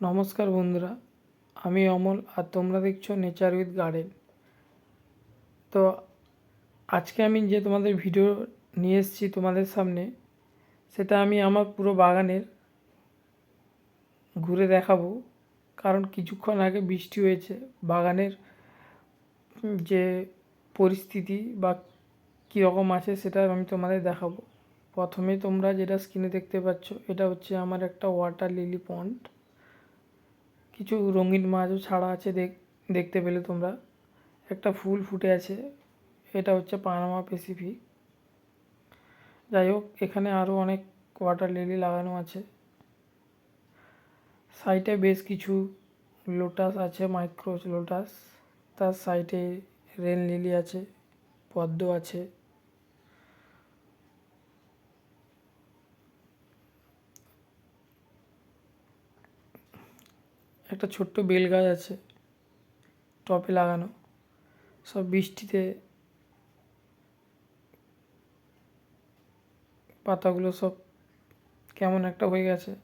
নমস্কার বন্ধুরা, আমি অমল আর তোমরা দেখছ নেচার উইথ গার্ডেন তো আজকে আমি যে তোমাদের ভিডিও নিয়ে এসেছি তোমাদের সামনে, সেটা আমি আমার পুরো বাগানের ঘুরে দেখাবো। কারণ কিছুক্ষণ আগে বৃষ্টি হয়েছে, বাগানের যে পরিস্থিতি বা কীরকম আছে সেটা আমি তোমাদের দেখাবো। প্রথমে তোমরা যেটা স্ক্রিনে দেখতে পাচ্ছ, এটা হচ্ছে আমার একটা ওয়াটার লিলি পন্ড কিছু রঙিন মাছও ছাড়া আছে দেখ, দেখতে পেলে তোমরা। একটা ফুল ফুটে আছে, এটা হচ্ছে পানামা পেসিফিক যাই হোক এখানে আরও অনেক ওয়াটার লিলি লাগানো আছে। সাইডে বেশ কিছু লোটাস আছে মাইক্রো লোটাস তার সাইডে রেন লিলি আছে, পদ্ম আছে। একটা ছোট্ট বেল গাছ আছে টপে লাগানো। সব বৃষ্টিতে পাতাগুলো সব কেমন একটা হয়ে গেছে।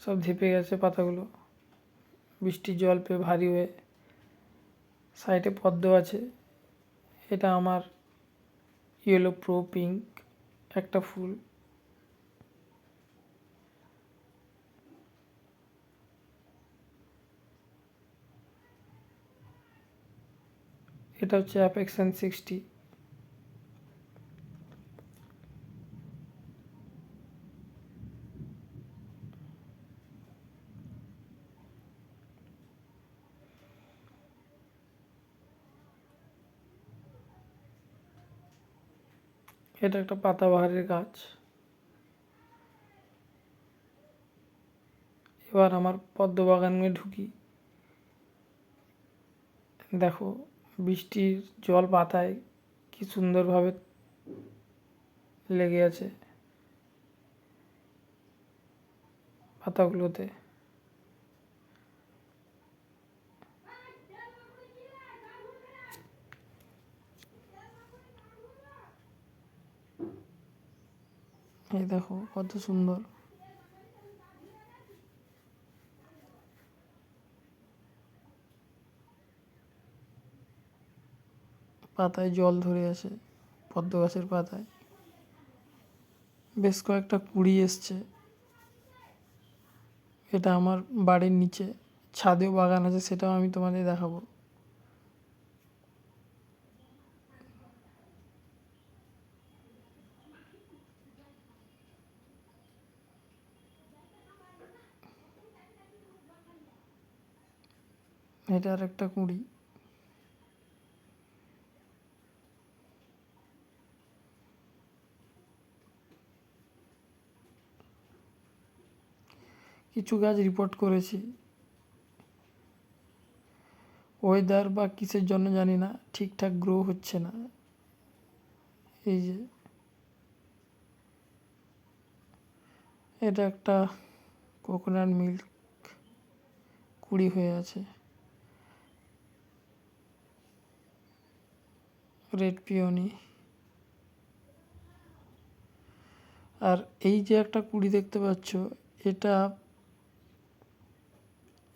সব ধেপে গেছে পাতাগুলো। বৃষ্টির জল পেয়ে ভারী হয়ে সাইডে পদ্ম আছে। এটা আমার ইয়েলো প্রো পিঙ্ক একটা ফুল। এটা হচ্ছে অ্যাপেক্সান সিক্সটি এটা একটা পাতাবাহারের গাছ। এবার আমার পদ্ম বাগানে ঢুকি। দেখো বৃষ্টির জল পাতায় কি সুন্দরভাবে লেগে আছে পাতাগুলোতে? এই দেখো কত সুন্দর। পাতায় জল ধরে আছে পদ্ম গাছের পাতায়। বেশ কয়েকটা কুড়ি এসছে। এটা আমার বাড়ির নিচে। ছাদেও বাগান আছে, সেটাও আমি তোমাদের দেখাবো। এটা আর একটা কুড়ি। কিছু গাছ রিপোর্ট করেছি। ওয়েদার বা কিসের জন্য জানি না, ঠিকঠাক গ্রো হচ্ছে না। এই যে। এটা একটা কোকোনাট মিল্ক কুড়ি হয়ে আছে। রেড পিওনি আর এই যে একটা কুড়ি দেখতে পাচ্ছ, এটা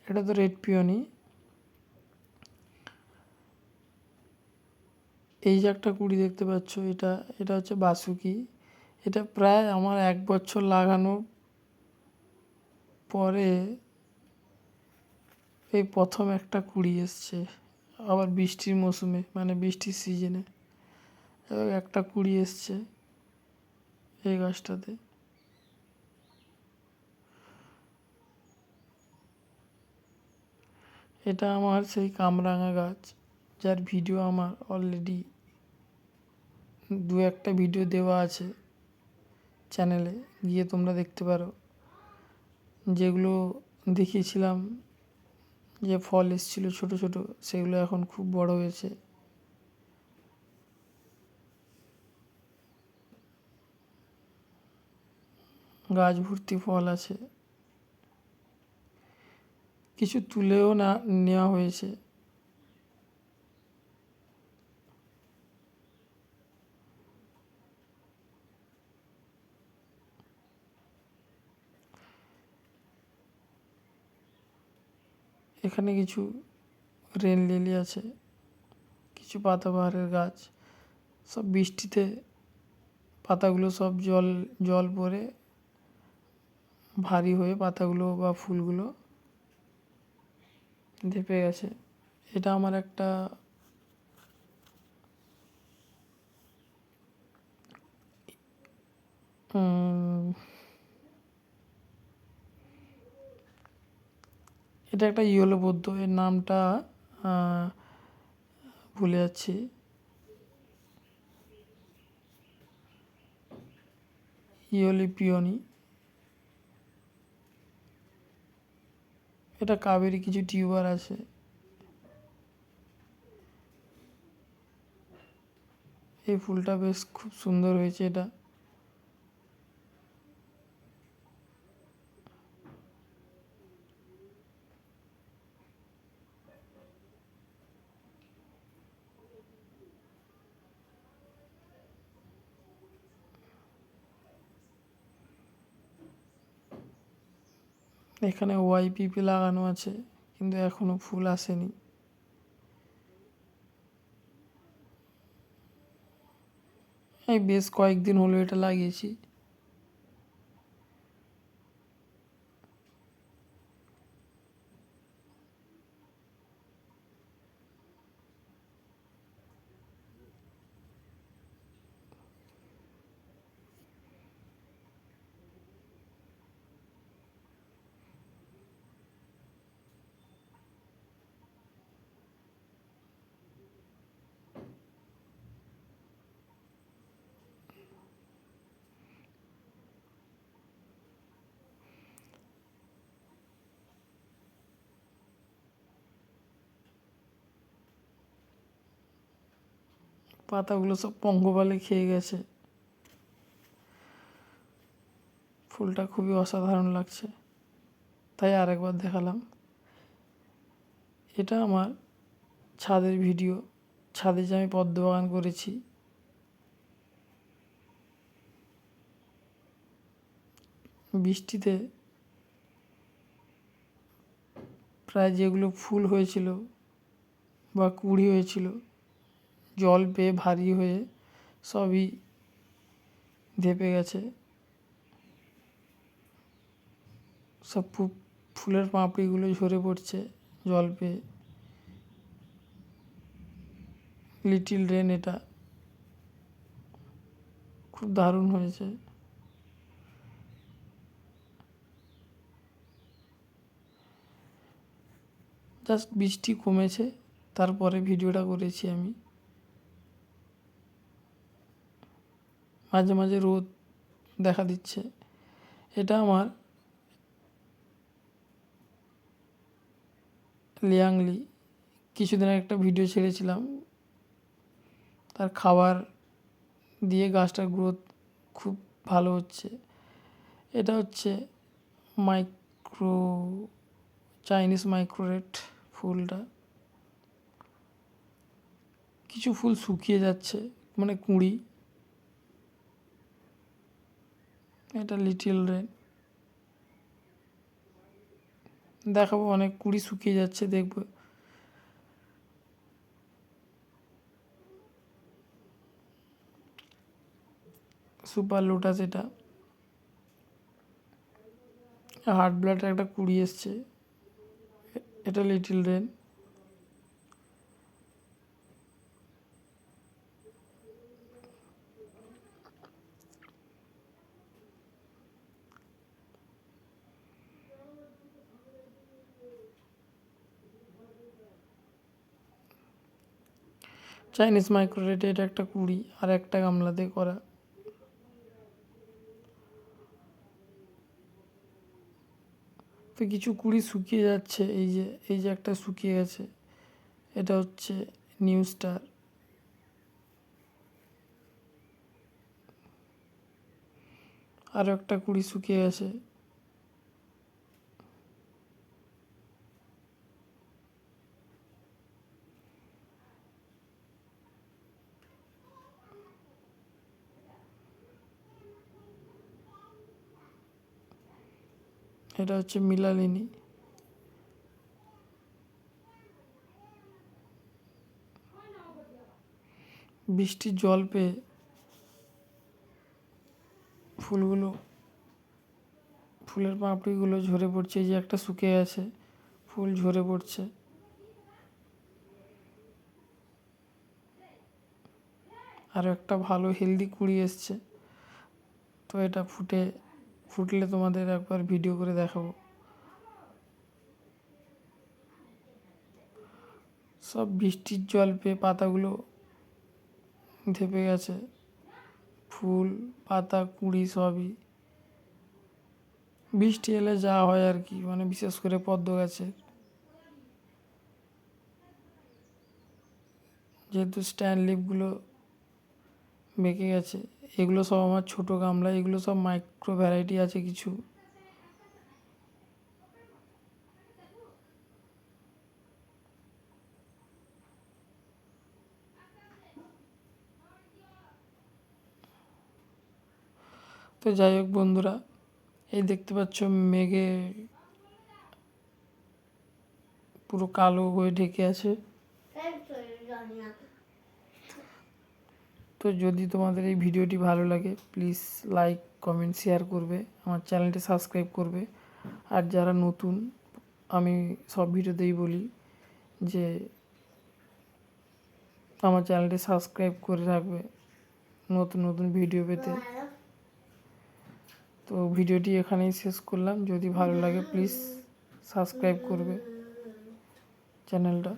এটা তো রেড পিওনি এই যে একটা কুড়ি দেখতে পাচ্ছ, এটা এটা হচ্ছে বাসুকি। এটা প্রায় আমার এক বছর লাগানো পরে এই প্রথম একটা কুড়ি এসছে, আবার বৃষ্টির মৌসুমে মানে বৃষ্টির সিজনে একটা কুড়ি এসছে এই গাছটাতে। এটা আমার সেই কামরাঙা গাছ, যার ভিডিও আমার অলরেডি দু একটা ভিডিও দেওয়া আছে চ্যানেলে গিয়ে তোমরা দেখতে পারো। যেগুলো দেখিয়েছিলাম যে ফল এসেছিল ছোট ছোট, সেগুলো এখন খুব বড় হয়েছে। গাছ ভর্তি ফল আছে। কিছু তুলেও না নেওয়া হয়েছে। এখানে কিছু রেন লিলি আছে, কিছু পাতাবাহারের গাছ, সব বৃষ্টিতে পাতাগুলো সব জল জল পড়ে ভারী হয়ে পাতাগুলো বা ফুলগুলো ধেপে গেছে। এটা আমার একটা এটা একটা ইয়েলো পদ্ম এর নামটা ভুলে যাচ্ছি। ইয়োলি পিওনি এটা কাবেরি কিছু টিউবার আছে। এই ফুলটা বেশ খুব সুন্দর হয়েছে এটা। এখানে ওয়াইপিপি লাগানো আছে কিন্তু এখনও ফুল আসেনি। এই বেশ কয়েকদিন হলো এটা লাগিয়েছি। পাতাগুলো সব পঙ্গপালে খেয়ে গেছে। ফুলটা খুবই অসাধারণ লাগছে। তাই আরেকবার দেখালাম। এটা আমার ছাদের ভিডিও। ছাদে যে আমি পদ্ম বাগান করেছি। বৃষ্টিতে প্রায় যেগুলো ফুল হয়েছিল বা কুড়ি হয়েছিল জল পেয়ে ভারী হয়ে সবই ধেপে গেছে। সব ফুলের পাঁপড়িগুলো ঝরে পড়ছে জল পেয়ে। লিটিল রেন এটা। খুব দারুণ হয়েছে। জাস্ট বৃষ্টি কমেছে, তারপরে ভিডিওটা করেছি আমি। মাঝে মাঝে রোদ দেখা দিচ্ছে। এটা আমার লিয়াংলি কিছুদিন আগে একটা ভিডিও ছেড়েছিলাম। তার খাবার দিয়ে গাছটার গ্রোথ খুব ভালো হচ্ছে। এটা হচ্ছে মাইক্রো, চাইনিজ মাইক্রোরেট ফুলটা। কিছু ফুল শুকিয়ে যাচ্ছে মানে কুঁড়ি। এটা লিটিল রেন দেখাবো, অনেক কুড়ি শুকিয়ে যাচ্ছে, দেখব। সুপার লোটাস এটা। হার্ট ব্লাড একটা কুড়ি এসছে। এটা লিটিল রেন চাইনিজ মাইক্রোরেটে এটা একটা কুড়ি আর একটা গামলাতে করা। তো কিছু কুড়ি শুকিয়ে যাচ্ছে, এই যে এই যে একটা শুকিয়ে গেছে। এটা হচ্ছে নিউ স্টার আরও একটা কুড়ি শুকিয়ে গেছে। এটা হচ্ছে মিলালিনী। বৃষ্টির জল পেয়ে ফুলগুলো, ফুলের পাপড়িগুলো ঝরে পড়ছে যে একটা শুকিয়ে আছে, ফুল ঝরে পড়ছে। আর একটা ভালো হেলদি কুড়ি এসছে। তো এটা ফুটে ফুটলে তোমাদের একবার ভিডিও করে দেখাবো। সব বৃষ্টির জল পেয়ে পাতাগুলো ধেপে গেছে। ফুল, পাতা, কুঁড়ি সবই। বৃষ্টি এলে যা হয় আর কি মানে বিশেষ করে পদ্ম গাছের যেহেতু স্ট্যান্ড লিপগুলো বেঁকে গেছে। এগুলো সব আমার ছোট গামলা, এগুলো সব মাইক্রো ভ্যারাইটি আছে কিছু। তো যাই হোক বন্ধুরা, এই দেখতে পাচ্ছ মেঘে পুরো কালো হয়ে ঢেকে আছে। তো যদি তোমাদের এই ভিডিওটি ভালো লাগে প্লিজ লাইক কমেন্ট শেয়ার করবে, আমার চ্যানেলটি সাবস্ক্রাইব করবে। আর যারা নতুন, আমি সব ভিডিওতেই বলি যে আমার চ্যানেলটি সাবস্ক্রাইব করে রাখবে নতুন নতুন ভিডিও পেতে। তো ভিডিওটি এখানেই শেষ করলাম। যদি ভালো লাগে প্লিজ সাবস্ক্রাইব করবে চ্যানেলটা